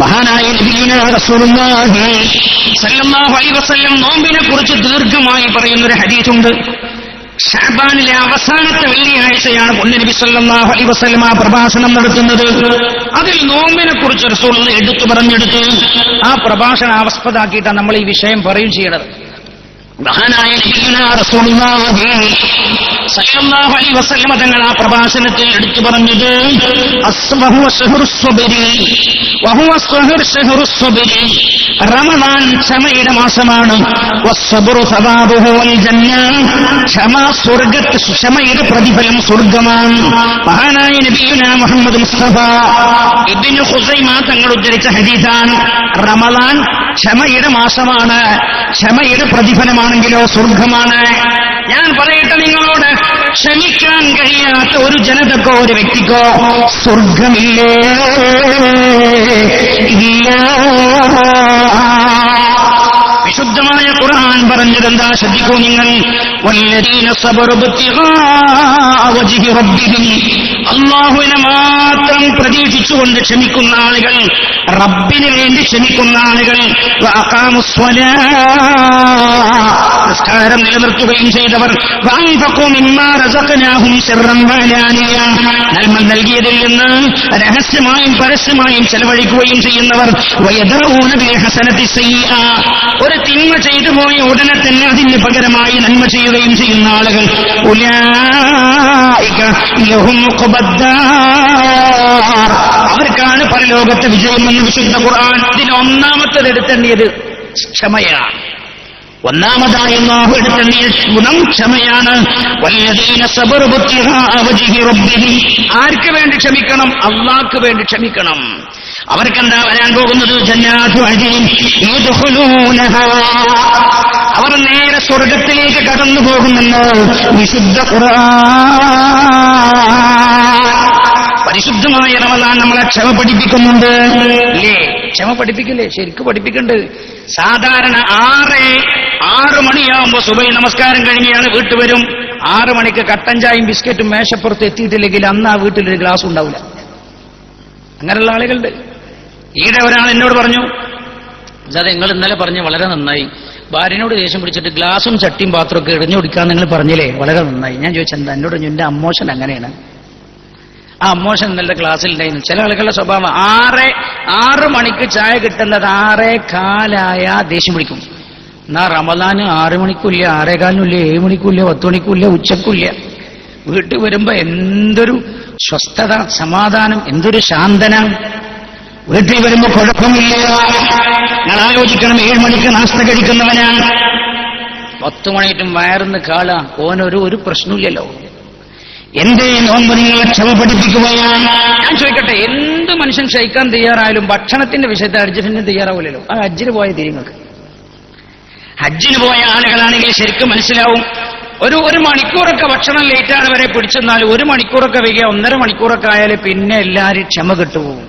മഹാനായ നോമ്പിനെ കുറിച്ച് ദീർഘമായി പറയുന്നൊരു ഹദീസുണ്ട്. ഷാബാനിലെ അവസാനത്തെ വെള്ളിയാഴ്ചയാണ് പൊന്നനബി നബി സല്ലല്ലാഹു അലൈഹി വസല്ലം ആ പ്രഭാഷണം നടത്തുന്നത്. അതിൽ നോമ്പിനെ കുറിച്ച് റസൂൽ എടുത്തു പറഞ്ഞെടുത്ത് ആ പ്രഭാഷണം ആവസ്പദാക്കിയിട്ടാണ് നമ്മൾ ഈ വിഷയം പറയും ചെയ്യണത്. മഹാനായ അലൈഹി വസല്ലം തങ്ങൾ ആ പ്രഭാഷണത്തിൽ എടുത്തു പറഞ്ഞത് റമദാൻ ക്ഷമയുടെ മാസമാണ്. ക്ഷമ സ്വർഗത്ത് ക്ഷമയുടെ പ്രതിഫലം സ്വർഗമാണ്. മഹാനായ നബിയുന മുഹമ്മദ് മുസ്തഫ ഇബ്നു ഹുസൈമ തങ്ങൾ ഉദ്ധരിച്ച ഹദീസാണ്. റമദാൻ ക്ഷമയുടെ മാസമാണ്. ക്ഷമയുടെ പ്രതിഫലമാണെങ്കിലോ സ്വർഗമാണ്. ഞാൻ പറയട്ടെ നിങ്ങളോട് ക്ഷമിക്കാൻ കഴിയാത്ത ഒരു ജനതക്കോ ഒരു വ്യക്തിക്കോ സ്വർഗമില്ലേ? ഇല്ല. വിശുദ്ധമായ ഖുർആൻ പറഞ്ഞതെന്താ ശ്രദ്ധിക്കൂ നിങ്ങൾ? വല്ലരീന സബറു അല്ലാഹുവിനെ മാത്രം പ്രതീക്ഷിച്ചുകൊണ്ട് ക്ഷമിക്കുന്ന ആളുകൾ റബ്ബിന് വേണ്ടി ക്ഷമിക്കുന്ന ആളുകൾ നിസ്കാരം നിലനിർത്തുകയും ചെയ്തവർ നന്മ നൽകിയതിൽ നിന്ന് രഹസ്യമായും പരസ്യമായും ചെലവഴിക്കുകയും ചെയ്യുന്നവർ ഒരു തിന്മ ചെയ്തു പോയ ഉടനെ തന്നെ അതിന് പകരമായി നന്മ ചെയ്യുകയും ചെയ്യുന്ന ആളുകൾ. അവർക്കാണ് പരലോകത്തെ വിജയമെന്ന് വിശുദ്ധ ഖുർആൻ. ഒന്നാമത്തത് എടുത്തേണ്ടിയത് ക്ഷമയാണ്. ഒന്നാമതായി എടുത്തേണ്ടിയ ഗുണം ക്ഷമയാണ്. ആർക്ക് വേണ്ടി ക്ഷമിക്കണം? അള്ളാഹ്ക്ക് വേണ്ടി ക്ഷമിക്കണം. അവർക്കെന്താ വരാൻ പോകുന്നത്. അവർ നേരെ സ്വർഗത്തിലേക്ക് കടന്നു പോകുമെന്ന് വിശുദ്ധ പരിശുദ്ധമായ റമദാൻ നമ്മളെ ക്ഷമ പഠിപ്പിക്കുന്നുണ്ട് ഇല്ലേ? ക്ഷമ പഠിപ്പിക്കില്ലേ ശരിക്കും പഠിപ്പിക്കണ്ട്. സാധാരണ ആറ് ആറ് മണിയാവുമ്പോ സുബൈ നമസ്കാരം കഴിഞ്ഞാണ് വീട്ടു വരും. ആറ് മണിക്ക് കട്ടൻ ചായയും ബിസ്ക്കറ്റും മേശപ്പുറത്ത് എത്തിയിട്ടില്ലെങ്കിൽ അന്ന് ആ വീട്ടിലൊരു ഗ്ലാസ് ഉണ്ടാവില്ല അങ്ങനെയുള്ള ആളുകളുണ്ട്. ഈടെ ഒരാൾ എന്നോട് പറഞ്ഞു അതെ നിങ്ങൾ ഇന്നലെ പറഞ്ഞ് വളരെ നന്നായി. ഭാര്യനോട് ദേഷ്യം പിടിച്ചിട്ട് ഗ്ലാസും ചട്ടിയും പാത്രമൊക്കെ എറിഞ്ഞു കൊടുക്കാൻ നിങ്ങൾ പറഞ്ഞില്ലേ? വളരെ നന്നായി. ഞാൻ ചോദിച്ചത് എന്താ? എന്നോട് എന്റെ അമ്മോഷൻ അങ്ങനെയാണ്. ആ അമ്മോഷൻ ഇന്നലെ ക്ലാസ്സിൽ ഉണ്ടായിരുന്നു. ചില ആളുകളുടെ സ്വഭാവം ആറ് ആറ് മണിക്ക് ചായ കിട്ടുന്നത് ആറേ കാലായ ദേഷ്യം പിടിക്കും. എന്നാ റമദാന് ആറ് മണിക്കൂല്ല ആറേകാലിനുമില്ല ഏഴ് മണിക്കൂല്ല പത്ത് മണിക്കൂല്ല ഉച്ചക്കൂല്ല? വീട്ടിൽ വരുമ്പോ എന്തൊരു സ്വസ്ഥത സമാധാനം എന്തൊരു ശാന്തന. വീട്ടിൽ വരുമ്പോ കുഴപ്പമില്ല. ഞാൻ ആലോചിക്കണം ഏഴ് മണിക്ക് നാസ്ത കഴിക്കുന്നവനാണ് പത്ത് മണിയിട്ടും വയറുന്ന് കാളാ ഓനൊരു ഒരു പ്രശ്നമില്ലല്ലോ എന്റെ നോമ്പ് നിങ്ങളെ ക്ഷമ പഠിപ്പിക്കുകയാണ് ഞാൻ ചോദിക്കട്ടെ എന്ത് മനുഷ്യൻ ക്ഷയിക്കാൻ തയ്യാറായാലും ഭക്ഷണത്തിന്റെ വിഷയത്തിൽ അഡ്ജസ്റ്റിന് തയ്യാറാവില്ലല്ലോ. ആ ഹജ്ജിന് പോയ തിരിങ്ങൾക്ക് ഹജ്ജിന് പോയ ആളുകളാണെങ്കിൽ ശരിക്കും മനസ്സിലാവും. ഒരു ഒരു മണിക്കൂറൊക്കെ ഭക്ഷണം ലേറ്റാണ് വരെ പിടിച്ചെന്നാൽ ഒരു മണിക്കൂറൊക്കെ വൈകിയ ഒന്നര മണിക്കൂറൊക്കെ ആയാലും പിന്നെ എല്ലാവരും ക്ഷമ കിട്ടുപോകും.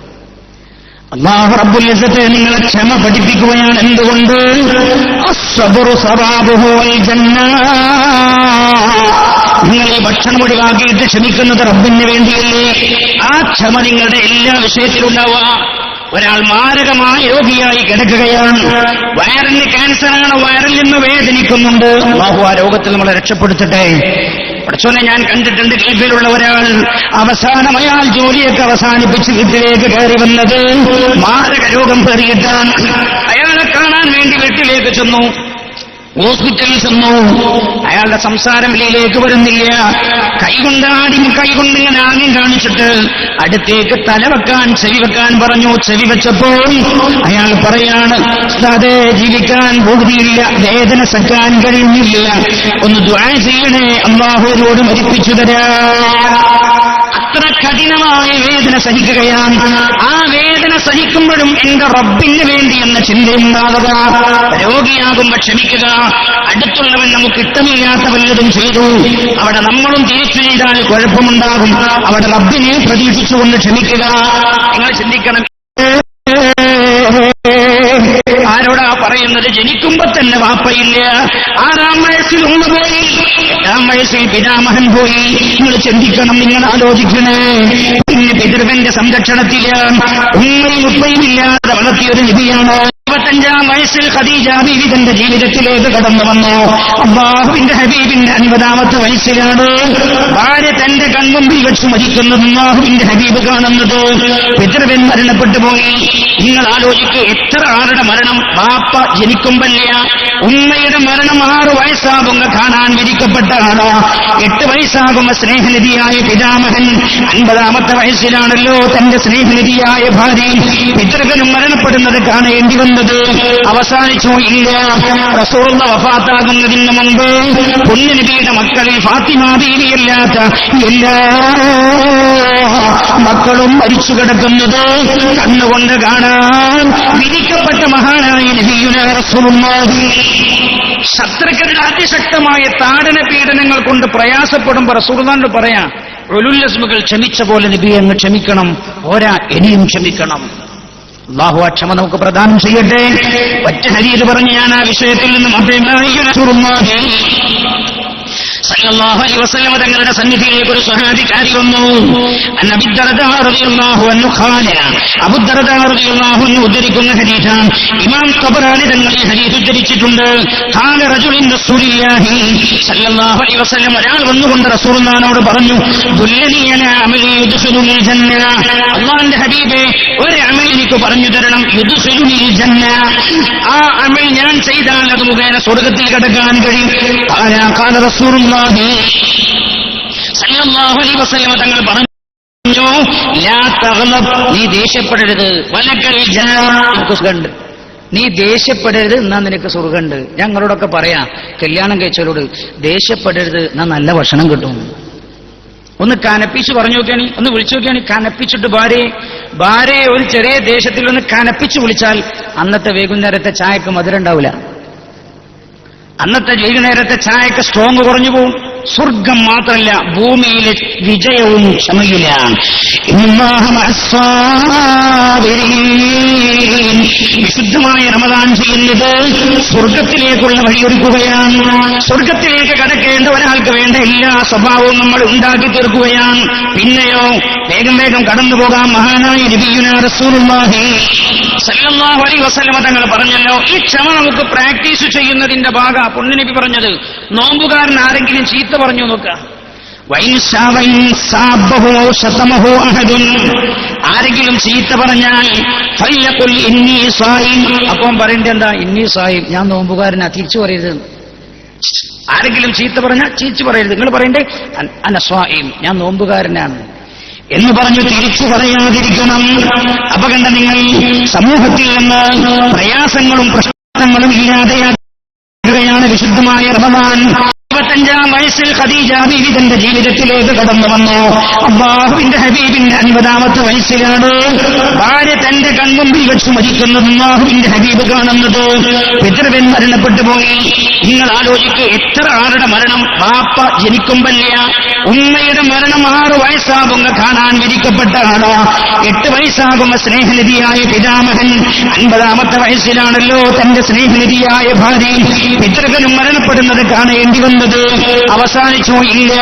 അള്ളാഹു റബ്ബുൽ ഇസത്തെ നിങ്ങളെ ക്ഷമ പഠിപ്പിക്കുകയാണ്. എന്തുകൊണ്ട്? നിങ്ങൾ ഈ ഭക്ഷണം ഒഴിവാക്കിയിട്ട് ക്ഷമിക്കുന്നത് റബ്ബിന് വേണ്ടിയല്ലേ? ആ ക്ഷമ നിങ്ങളുടെ എല്ലാ വിഷയത്തിലുണ്ടാവുക. ഒരാൾ മാരകമായ രോഗിയായി കിടക്കുകയാണ്. വയറിന് ക്യാൻസറാണ് വയറിൽ നിന്ന് വേദനിക്കുന്നുണ്ട്. അള്ളാഹു ആ രോഗത്തിൽ നമ്മളെ രക്ഷപ്പെടുത്തട്ടെ. പഠിച്ചോനെ ഞാൻ കണ്ടിട്ടുണ്ട് ഗൾഫിലുള്ള ഒരാൾ അവസാനം അയാൾ ജോലിയൊക്കെ അവസാനിപ്പിച്ച് വീട്ടിലേക്ക് കയറി വന്നത്. മാരക രോഗം പേറിയിട്ടാണ് അയാളെ കാണാൻ വേണ്ടി വീട്ടിലേക്ക് ചെന്നു. ഹോസ്പിറ്റലിൽ ചെന്നു അയാളുടെ സംസാരം വെളിയിലേക്ക് വരുന്നില്ല. കൈകൊണ്ട് ആദ്യം കൈകൊണ്ട് ഇങ്ങനെ ആംഗ്യം കാണിച്ചിട്ട് അടുത്തേക്ക് തല വെക്കാൻ ചെവി വെക്കാൻ പറഞ്ഞു. ചെവി വെച്ചപ്പോൾ അയാൾ പറയാണ് അതെ ജീവിക്കാൻ പൂർത്തിയില്ല വേദന സഹിക്കാൻ കഴിയുന്നില്ല. ഒന്ന് ദ്വാര ചെയ്യണേ അള്ളാഹുവിനോട് മരിപ്പിച്ചു തരാൻ അത്ര കഠിനമായ വേദന സഹിക്കുകയാണ്. ആ വേദന സഹിക്കുമ്പോഴും എന്റെ റബ്ബിന് വേണ്ടി എന്ന ചിന്തയുണ്ടാവുക രോഗിയാകുമ്പോ ക്ഷമിക്കുക. അടുത്തുള്ളവൻ നമുക്ക് ഇഷ്ടമില്ലാത്ത വല്ലതും ചെയ്തു. അവിടെ നമ്മളും തിരിച്ചു ചെയ്താൽ കുഴപ്പമുണ്ടാകും. അവിടെ റബ്ബിനെ പ്രതീക്ഷിച്ചുകൊണ്ട് ക്ഷമിക്കുക. നിങ്ങൾ ചിന്തിക്കണം. പറയുന്നത് ജനിക്കുമ്പോ തന്നെ വാപ്പയില്ല. ആറാം വയസ്സിൽ ഉമ്മ പോയി എട്ടാം വയസ്സിൽ പിതാമഹൻ പോയി. നിങ്ങൾ ചിന്തിക്കണം നിങ്ങൾ ആലോചിക്കണേ. പിതൃവന്റെ സംരക്ഷണത്തിൽ ഉമ്മയും ഉപ്പയും ഇല്ലാതെ വളർത്തിയൊരു നബിയാണ് ഇരുപത്തഞ്ചാം വയസ്സിൽ ഖദീജ ബീവി തന്റെ ജീവിതത്തിലേക്ക് കടന്നു വന്നു. അള്ളാഹുവിന്റെ ഹബീബിന്റെ അൻപതാമത്തെ വയസ്സിലാണ് ഭാര്യ തന്റെ കൺമുമ്പിൽ വെച്ച് മരിക്കുന്നത് അള്ളാഹുവിന്റെ ഹബീബ് കാണുന്നത്. പിതൃവൻ മരണപ്പെട്ടു പോയി. നിങ്ങൾ ആലോചിക്കൂ എത്ര ആളുടെ മരണം? ബാപ്പ ജനിക്കുമ്പല്ല ഉമ്മയുടെ മരണം ആറു വയസ്സാകുമ്പോ കാണാൻ വിധിക്കപ്പെട്ട ആളാ. എട്ട് വയസ്സാകുമ്പോ സ്നേഹനിധിയായ പിതാമഹൻ അൻപതാമത്തെ വയസ്സിലാണല്ലോ തന്റെ സ്നേഹനിധിയായ ഭാര്യ. പിതൃകനും മരണപ്പെടുന്നത് കാണേണ്ടി വന്നത് അവസാനിച്ചോ. ഇല്ല റസൂള്ള വഫാത്താകുന്നതിന് മുമ്പ് പുണ്യനബിയുടെ മക്കളിൽ ഫാത്തിമ ബീവിയല്ലാത്ത എല്ലാ മക്കളും മരിച്ചു കിടക്കുന്നത് കണ്ണുകൊണ്ട് കാണാൻ വിധിക്കപ്പെട്ട മഹാനായ നബിയുന റസൂലുള്ളാഹി. ശത്രുക്കളുടെ അതിശക്തമായ താടന പീഡനങ്ങൾ കൊണ്ട് പ്രയാസപ്പെടുമ്പോൾ റസൂർദാണ്ട് പറയാം ഒലുല്ലസ്മുകൾ ക്ഷമിച്ച പോലെ നബി അങ്ങ് ക്ഷമിക്കണം. ഓരാ ഇനിയും ക്ഷമിക്കണം. അള്ളാഹു ആ ക്ഷമ നമുക്ക് പ്രദാനം ചെയ്യട്ടെ. ഒറ്റ ഹരീത് പറഞ്ഞ് ഞാൻ ആ വിഷയത്തിൽ നിന്നും അഭിപ്രായ സല്ലല്ലാഹു അലൈഹി വസല്ലമ തങ്ങളുടെ സന്നിധിയിലേക്ക് ഒരു സ്വഹാബിക്കാരി വന്നു. ഉദ്ധരിക്കുന്ന ഹദീസാണ്. ഇമാം തബറാനി തങ്ങളെ ഈ ഉദ്ധരിച്ചിട്ടുണ്ട്. സല്ലല്ലാഹു അലൈഹി വസല്ലം ഒരാൾ വന്നുകൊണ്ട് റസൂലുള്ളാഹിനോട് പറഞ്ഞു അള്ളാന്റെ ഹബീബെ ഒരു അമൽ എനിക്ക് പറഞ്ഞു തരണം ജന്ന. ആ അമൽ ഞാൻ ചെയ്താൽ അത് മുഖേന സ്വർഗത്തിൽ കടക്കാൻ കഴിയും. തങ്ങൾ പറഞ്ഞു നീ ദേഷ്യപ്പെടരുത്. സുഖമുണ്ട്. നീ ദേഷ്യപ്പെടരുത് എന്നാ നിനക്ക് സുഖമുണ്ട്. ഞങ്ങളോടൊക്കെ പറയാ കല്യാണം കഴിച്ചവരോട് ദേഷ്യപ്പെടരുത് എന്നാ നല്ല ഭക്ഷണം കിട്ടും. ഒന്ന് കനപ്പിച്ച് പറഞ്ഞു നോക്കിയാണ് ഒന്ന് വിളിച്ചു നോക്കിയാണ് കനപ്പിച്ചിട്ട് ഭാര്യയെ. ഭാര്യയെ ഒരു ചെറിയ ദേശത്തിൽ ഒന്ന് കനപ്പിച്ച് വിളിച്ചാൽ അന്നത്തെ വൈകുന്നേരത്തെ ചായക്ക് മധുരം ഉണ്ടാവില്ല. അന്നത്തെ വൈകുന്നേരത്തെ ചായക്ക് സ്ട്രോങ് കുറഞ്ഞു പോകും സ്വർഗം മാത്രമല്ല ഭൂമിയിലെ വിജയവും ക്ഷമയിലാണ്. വിശുദ്ധമായ റമദാൻ ചെയ്യുന്നത് സ്വർഗത്തിലേക്കുള്ള വഴിയൊരുക്കുകയാണ്. സ്വർഗത്തിലേക്ക് കടക്കേണ്ട ഒരാൾക്ക് വേണ്ട എല്ലാ സ്വഭാവവും നമ്മൾ ഉണ്ടാക്കി തീർക്കുകയാണ്. പിന്നെയോ വേഗം വേഗം കടന്നു പോകാം. മഹാനായ വസല്ലമ തങ്ങൾ പറഞ്ഞല്ലോ ഈ ക്ഷമ നമുക്ക് പ്രാക്ടീസ് ചെയ്യുന്നതിന്റെ ഭാഗ പൊണ്ണിനെപ്പി പറഞ്ഞത്. നോമ്പുകാരൻ ആരെങ്കിലും ചീത്ത പറഞ്ഞു നോക്കുക ആരെങ്കിലും ചീത്ത പറഞ്ഞാൽ ഇന്നി അപ്പം പറയേണ്ട എന്താ? ഇന്നീ സായി ഞാൻ നോമ്പുകാരനാ തിരിച്ചു പറയരുത്. ആരെങ്കിലും ചീത്ത പറഞ്ഞാൽ ചീച്ചു പറയരുത്. നിങ്ങൾ പറയണ്ടേ അൻ- അന ഞാൻ നോമ്പുകാരനാണ്. എന്ന് പറഞ്ഞു തിരിച്ചു പറയാതിരിക്കണം അപകണ്ട നിങ്ങൾ സമൂഹത്തിൽ നിന്ന് പ്രയാസങ്ങളും പ്രശ്നങ്ങളും ഇല്ലാതെയാക്കുകയാണ് വിശുദ്ധമായ റമദാൻ. ഇരുപത്തഞ്ചാം വയസ്സിൽ ഖദീജ ബീവി തന്റെ ജീവിതത്തിലേക്ക് കടന്നു വന്നു. അള്ളാഹുവിന്റെ ഹബീബിന്റെ അൻപതാമത്തെ വയസ്സിലാണ് ഭാര്യ തന്റെ കൺമുമ്പിൽ വെച്ച് മരിക്കുന്നത് അള്ളാഹുവിന്റെ ഹബീബ് കാണുന്നത്. പിതൃവൻ മരണപ്പെട്ടു പോയി. നിങ്ങൾ ആലോചിക്കുക എത്ര ആളുടെ മരണം? പാപ്പ ജനിക്കുമ്പല്ല ഉമ്മയുടെ മരണം ആറു വയസ്സാകുമ്പോ കാണാൻ വിധിക്കപ്പെട്ട ആളാ. എട്ട് വയസ്സാകുമ്പോ സ്നേഹനിധിയായ പിതാമഹൻ അൻപതാമത്തെ വയസ്സിലാണല്ലോ തന്റെ സ്നേഹനിധിയായ ഭാര്യ. പിതൃകനും മരണപ്പെടുന്നത് കാണേണ്ടി വന്നത് അവസാനിച്ചോ ഇല്ല.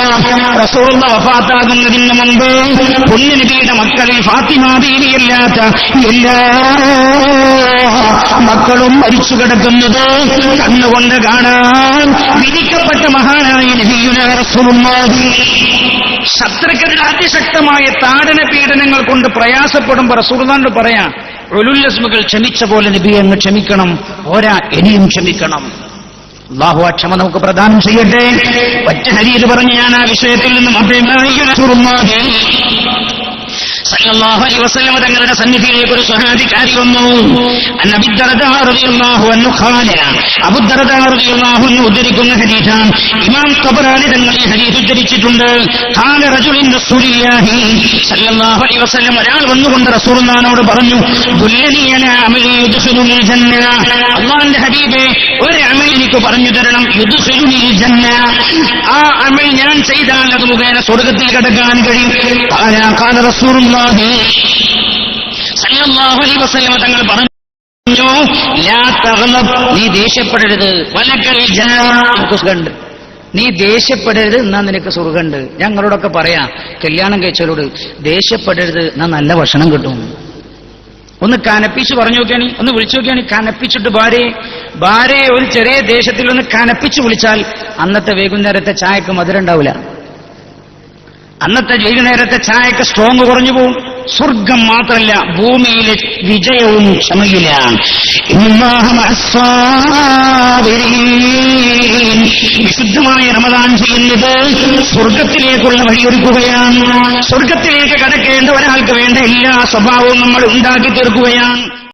റസൂറുള്ള വഫാത്താകുന്നതിന് മുമ്പ് പുണ്യനബിയുടെ മക്കളിൽ ഫാത്തിമ ബീവിയല്ലാത്ത എല്ലാ മക്കളും മരിച്ചു കിടക്കുന്നത് കണ്ണുകൊണ്ട് കാണാൻ വിധിക്കപ്പെട്ട മഹാനായ നബിയുന റസൂലുള്ളാഹി. ശത്രുക്കളുടെ അതിശക്തമായ താടന പീഡനങ്ങൾ കൊണ്ട് പ്രയാസപ്പെടുമ്പോ റസൂർദാണ്ട് പറയാം ഒലുല്ലസ്മുകൾ ക്ഷമിച്ച പോലെ നബി അങ്ങ് ക്ഷമിക്കണം ഓരാ ഇനിയും ക്ഷമിക്കണം. അള്ളാഹു ആ ക്ഷമ നമുക്ക് പ്രദാനം ചെയ്യട്ടെ. ഒറ്റ ഹരീത് പറഞ്ഞ് ഞാൻ ആ വിഷയത്തിൽ നിന്നും അഭിമാനിക്കുന്ന. തങ്ങളുടെ സന്നിധിയിലേക്ക് ഒരു സ്വഹാബിക്കാരി വന്നു. അൻ അബി ദർദാ റളിയല്ലാഹു അൻഹു ഖാല. അബൂ ദർദാ റളിയല്ലാഹു അൻഹു ഉദ്ധരിക്കുന്ന ഹദീസാണ്. ഇമാം ഖബറാനി തങ്ങൾ ഈ ഹദീസ് ഉദ്ധരിച്ചിട്ടുണ്ട്. ഒരാൾ വന്നുകൊണ്ട് റസൂലുള്ളാഹിനോട് പറഞ്ഞു അള്ളാന്റെ ഹബീബേ ഒരു അമൽ എനിക്ക് പറഞ്ഞു തരണം. ആ അമൽ ഞാൻ ചെയ്താൽ അത് മുഖേന സ്വർഗത്തിൽ കടക്കാൻ കഴിയും. സല്ലല്ലാഹു അലൈഹി വസല്ലം തങ്ങൾ പറഞ്ഞു നീ ദേഷ്യപ്പെടരുത്. കണ്ട് നീ ദേഷ്യപ്പെടരുത് എന്നാ നിനക്ക് സുഖമുണ്ട്. ഞങ്ങളോടൊക്കെ പറയാം കല്യാണം കഴിച്ചവരോട് ദേഷ്യപ്പെടരുത് എന്നാ നല്ല ഭക്ഷണം കിട്ടും. ഒന്ന് കനപ്പിച്ച് പറഞ്ഞു നോക്കിയാണി ഒന്ന് വിളിച്ചു നോക്കിയാണി കനപ്പിച്ചിട്ട് ഭാര്യയെ ഭാര്യയെ ഒരു ചെറിയ ദേശത്തിൽ ഒന്ന് കനപ്പിച്ച് വിളിച്ചാൽ അന്നത്തെ വൈകുന്നേരത്തെ ചായക്ക് മധുരം ഉണ്ടാവില്ല. അന്നത്തെ വൈകുന്നേരത്തെ ചായക്ക് സ്ട്രോങ് കുറഞ്ഞു പോകും സ്വർഗം മാത്രമല്ല ഭൂമിയിലെ വിജയവും ക്ഷമയിലാണ്. വിശുദ്ധമായ റമദാൻ ചെയ്യുന്നത് സ്വർഗത്തിലേക്കുള്ള വഴിയൊരുക്കുകയാണ്. സ്വർഗത്തിലേക്ക് കടക്കേണ്ട ഒരാൾക്ക് വേണ്ട എല്ലാ സ്വഭാവവും നമ്മൾ ഉണ്ടാക്കി തീർക്കുകയാണ്.